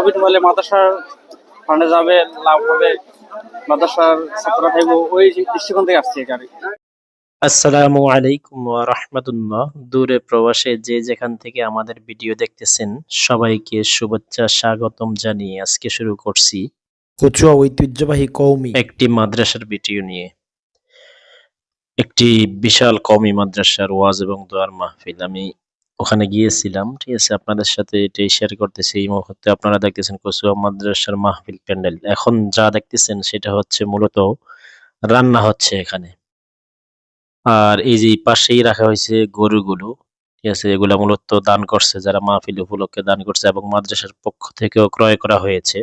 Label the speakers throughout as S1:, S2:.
S1: Profit হলে মাদ্রাসার ফান্ডে যাবে লাভ হবে মাদ্রাসার ছাত্ররা থাকব ওই দৃষ্টিকোণ থেকে আসছে এখানে
S2: আসসালামু আলাইকুম ওয়া রাহমাতুল্লাহ। দূরে প্রবাসে যে যেখান থেকে আমাদের ভিডিও দেখতেছেন সবাইকে শুভেচ্ছা স্বাগতম জানিয়ে আজকে শুরু করছি
S3: কচুয়া ঐতিহ্যবাহী কৌমি
S2: একটি মাদ্রাসার ভিডিও নিয়ে। একটি বিশাল কওমি মাদ্রাসার ওয়াজ এবং দোয়ার মাহফিল। আমি ওখানে গিয়েছিলাম ঠিক আছে? আপনাদের সাথে এটাই শেয়ার করতেছি। এই মুহূর্তে আপনারা দেখতেছেন কচুয়া মাদ্রাসার মাহফিল প্যান্ডেল। এখন যা দেখতেছেন সেটা হচ্ছে মূলত রান্না হচ্ছে এখানে। আর এই যে পাশেই রাখা হয়েছে গরুগুলো ঠিক আছে? এগুলা মূলত দান করছে যারা মাহফিল উপলক্ষে দান করছে এবং মাদ্রাসার পক্ষ থেকেও ক্রয় করা হয়েছে।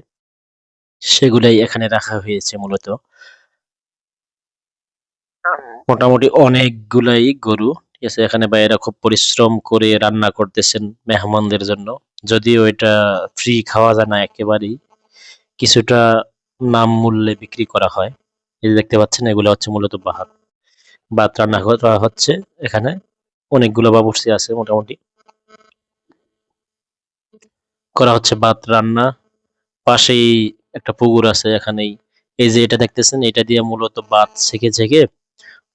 S2: সেগুলাই এখানে রাখা হয়েছে মূলত। মোটামুটি অনেকগুলাই গরু ঠিক আছে, এখানে ভাইয়েরা খুব পরিশ্রম করে রান্না করতেছেন মেহমানদের জন্য। যদিও এটা ফ্রি খাওয়া যায় না একেবারেই। কিছুটা নাম মূল্যে বিক্রি করা হয়। এই দেখতে পাচ্ছেন, এগুলো হচ্ছে মূলত ভাত ভাত রান্না করা হচ্ছে এখানে। অনেকগুলো বাবুর্চি আছে মোটামুটি। করা হচ্ছে ভাত রান্না। পাশেই একটা পুকুর আছে এখানেই। এই যে এটা দেখতেছেন, এটা দিয়ে মূলত ভাত ছেঁকে ছেঁকে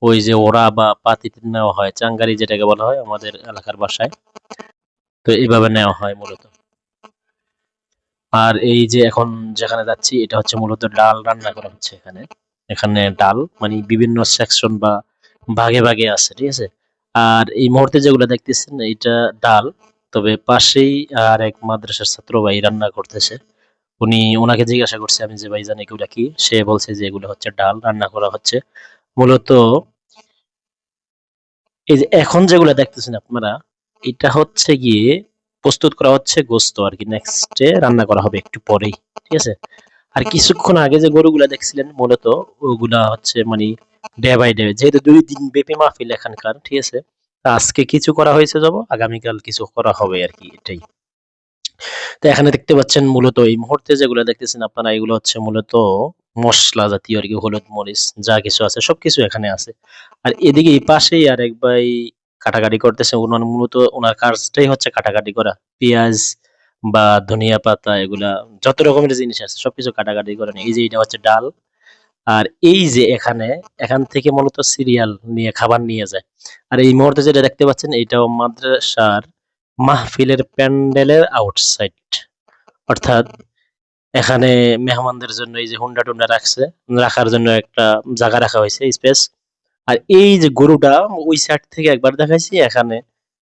S2: ওই যে ওরা বা পাতিতে নেওয়া হয়, চাঙ্গারি যেটাকে বলা হয় আমাদের এলাকার বাসায়, তো এইভাবে নেওয়া হয় মূলত। আর এই যে এখন যেখানে যাচ্ছি, এটা হচ্ছে মূলত ডাল রান্না করা হচ্ছে এখানে। এখানে ডাল মানে বিভিন্ন সেকশন বা ভাগে ভাগে আছে, ঠিক আছে? আর এই মুহূর্তে যেগুলো দেখতেছেন, এইটা ডাল। তবে পাশেই আর এক মাদ্রাসার ছাত্র ভাই রান্না করতেছে। উনি ওনাকে জিজ্ঞাসা করছে আমি যে, ভাই জানি, এগুলা কি? সে বলছে যে, এগুলো হচ্ছে ডাল, রান্না করা হচ্ছে। মূলত এই যে এখন যেগুলো দেখতেছেন আপনারা, এটা হচ্ছে গিয়ে প্রস্তুত করা হচ্ছে গোস্ত আর কি। নেক্সটে রান্না করা হবে একটু পরেই, ঠিক আছে? আর কিছুক্ষণ আগে যে গরুগুলা দেখছিলেন, মূলত ওগুলা হচ্ছে মানে ডে বাই ডে যেহেতু দুই দিন ব্যাপী মাহফিল এখানকার, ঠিক আছে? আজকে কিছু করা হয়েছে যাব, আগামীকাল কিছু করা হবে আর কি এটাই। তো এখানে দেখতে পাচ্ছেন মূলত এই মুহূর্তে যেগুলো দেখতেছেন আপনারা, এগুলো হচ্ছে মূলত মশলা জাতীয় আর কি, হলুদ মরিচ, যা কিছু আছে, সবকিছু এখানে আছে। আর এদিকে এই পাশেই আর এক ভাই কাটাকাটি করতেছে, ওনার মূলত ওনার কাজটাই হচ্ছে কাটাকাটি করা। পেঁয়াজ বা ধনিয়া পাতা, এগুলা, যত রকমের জিনিস আছে, সবকিছু কাটাকাটি করেন। এই যে এটা হচ্ছে ডাল। আর এই যে এখানে, এখান থেকে মূলত সিরিয়াল নিয়ে, খাবার নিয়ে যায়। আর এই মুহূর্তে যেটা দেখতে পাচ্ছেন, এটাও মাদ্রাসার মাহফিলের প্যান্ডেলের আউটসাইড অর্থাৎ এখানে মেহমানদের জন্য এই যে হুন্ডা টুন্ডা রাখছে, রাখার জন্য একটা জায়গা রাখা হয়েছে স্পেস আর এই যে গরুটা ওই সাইড থেকে একবার দেখাইছি, এখানে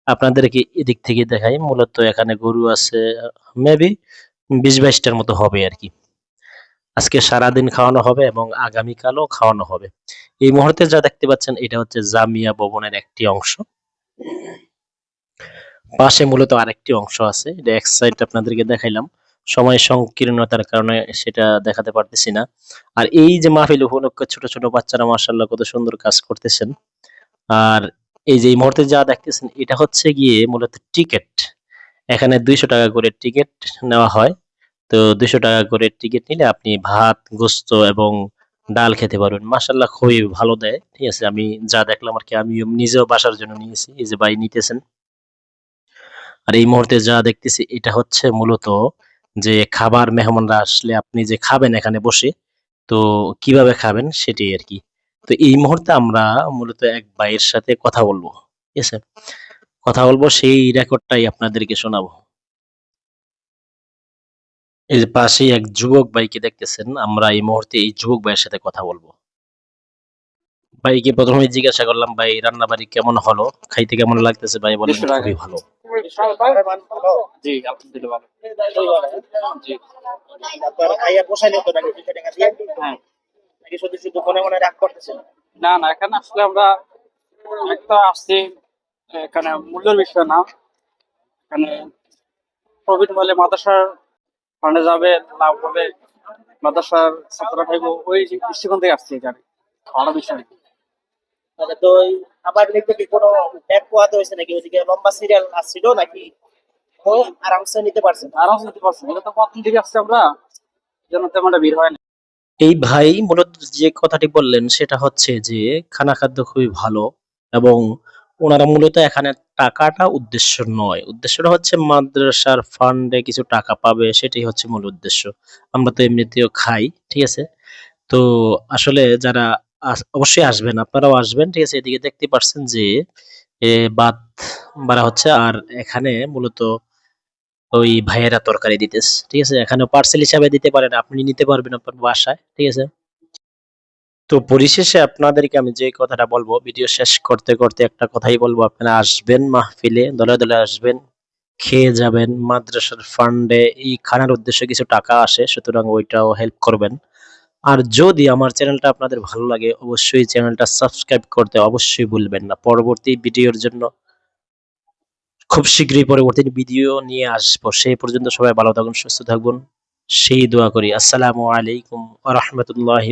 S2: আপনাদেরকে এদিক থেকে দেখাই। মূলত এখানে গরু আছে মেবি বিশ বাইশটার মতো হবে আর কি। আজকে সারাদিন খাওয়ানো হবে এবং আগামীকালও খাওয়ানো হবে। এই মুহূর্তে যা দেখতে পাচ্ছেন, এটা হচ্ছে জামিয়া ভবনের একটি অংশ। পাশে মূলত আরেকটি অংশ আছে, এটা এক সাইড আপনাদেরকে দেখাইলাম। সময় সংকীর্ণতার কারণে সেটা দেখাতে পারতেছি না। আর এই যে মাহফিল উপলক্ষে ছোট ছোট বাচ্চারা মার্শাল্লাহ কত সুন্দর কাজ করতেছেন। আর এই যে এই মুহূর্তে যা দেখতেছেন, এটা হচ্ছে গিয়ে মূলত টিকিট। এখানে দুইশো টাকা করে টিকিট নেওয়া হয়। তো দুইশো টাকা করে টিকিট নিলে আপনি ভাত, গোস্ত এবং ডাল খেতে পারবেন। মাসাল্লাহ খুবই ভালো দেয়। ঠিক আছে, আমি যা দেখলাম আর কি আমি নিজেও বাসার জন্য নিয়েছি। এই যে ভাই নিতেছেন। আর এই মুহূর্তে যা দেখতেছি, এটা হচ্ছে মূলত যে খাবার মেহমানরা আসলে আপনি যে খাবেন এখানে বসে, তো কীভাবে খাবেন সেটি আর কি। তো এই মুহূর্তে আমরা মূলত এক ভাইয়ের সাথে কথা বলব। ঠিক আছে কথা বলব, সেই রেকর্ডটাই আপনাদেরকে শোনাবো। এই যে পাশেই এক যুবক ভাইকে দেখতেছেন, আমরা এই মুহূর্তে এই যুবক ভাইয়ের সাথে কথা বলব। ভাইকে প্রথমে জিজ্ঞাসা করলাম ভাই রান্না বাড়ি কেমন হলো? খাইতে কেমন লাগতেছে? ভাই বলেন খুবই ভালো।
S1: হ্যাঁ। না না এখানে আসলে আমরা একটা আসছি এখানে মূল্যের বিষয় না। এখানে প্রফিট হলে মাদ্রাসার ফান্ডে যাবে লাভ হবে মাদ্রাসার ছাত্ররা থাকব ওই দৃষ্টিকোণ থেকে আসছে এখানে খাওয়ানোর বিষয়
S4: তাহলে তো ওই খাবার নিতে কি কোনো ব্যাগ পোয়াতে হয়েছে নাকি? ওইদিকে লম্বা সিরিয়াল আসছিল নাকি? ও আরামসে নিতে পারছেন
S1: আরামসে নিতে পারছি। এটা তো প্রথম থেকে আসছে আমরা? যেন তেমন ভিড় হয় না।
S2: এই ভাই মূলত যে কথাটি বললেন সেটা হচ্ছে যে খানা খাদ্য খুবই ভালো এবং ওনারা মূলত এখানে টাকাটা উদ্দেশ্য নয়। উদ্দেশ্যটা হচ্ছে মাদ্রাসার ফান্ডে কিছু টাকা পাবে সেটাই হচ্ছে মূল উদ্দেশ্য। আমরা তো এমনিতেও খাই ঠিক আছে? তো আসলে যারা অবশ্যই আসবেন, আপনারাও আসবেন, ঠিক আছে? এদিকে দেখতে পাচ্ছেন যে ভাত বাড়া হচ্ছে, আর এখানে মূলত ওই ভাইয়েরা তরকারি দিতেছে, ঠিক আছে? এখানে পার্সেল হিসাবে দিতে পারেন, আপনি নিতে পারবেন আপনার বাসায়, ঠিক আছে? তো পরিশেষে আপনাদেরকে আমি যে কথাটা বলব ভিডিও শেষ করতে করতে একটা কথাই বলব, আপনারা আসবেন মাহফিলে, দলে দলে আসবেন, খেয়ে যাবেন, মাদ্রাসার ফান্ডে এই খানার উদ্দেশ্যে কিছু টাকা আসে, সুতরাং ওইটাও হেল্প করবেন। আর যদি আমার চ্যানেলটা আপনাদের ভালো লাগে, অবশ্যই চ্যানেলটা সাবস্ক্রাইব করতে অবশ্যই ভুলবেন না। পরবর্তী ভিডিওর জন্য খুব শীঘ্রই পরবর্তী ভিডিও নিয়ে আসব। সেই পর্যন্ত সবাই ভালো থাকুন, সুস্থ থাকুন। সেই দোয়া করি। আসসালামু আলাইকুম আ রহমতুল্লাহি